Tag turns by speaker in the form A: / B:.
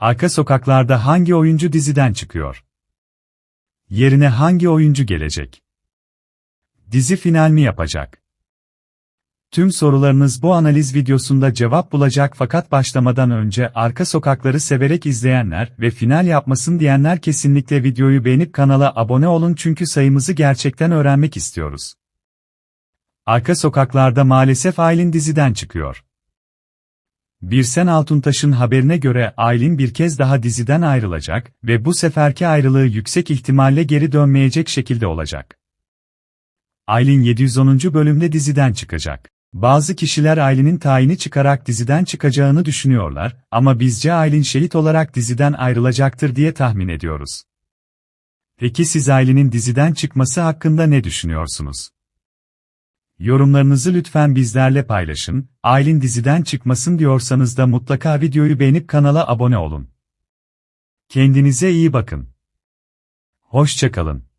A: Arka sokaklarda hangi oyuncu diziden çıkıyor? Yerine hangi oyuncu gelecek? Dizi final mi yapacak? Tüm sorularınız bu analiz videosunda cevap bulacak fakat başlamadan önce arka sokakları severek izleyenler ve final yapmasın diyenler kesinlikle videoyu beğenip kanala abone olun çünkü sayımızı gerçekten öğrenmek istiyoruz. Arka sokaklarda maalesef Aylin diziden çıkıyor. Birsen Altuntaş'ın haberine göre Aylin bir kez daha diziden ayrılacak ve bu seferki ayrılığı yüksek ihtimalle geri dönmeyecek şekilde olacak. Aylin 710. bölümde diziden çıkacak. Bazı kişiler Aylin'in tayini çıkarak diziden çıkacağını düşünüyorlar ama bizce Aylin şehit olarak diziden ayrılacaktır diye tahmin ediyoruz. Peki siz Aylin'in diziden çıkması hakkında ne düşünüyorsunuz? Yorumlarınızı lütfen bizlerle paylaşın. Aylin diziden çıkmasın diyorsanız da mutlaka videoyu beğenip kanala abone olun. Kendinize iyi bakın. Hoşçakalın.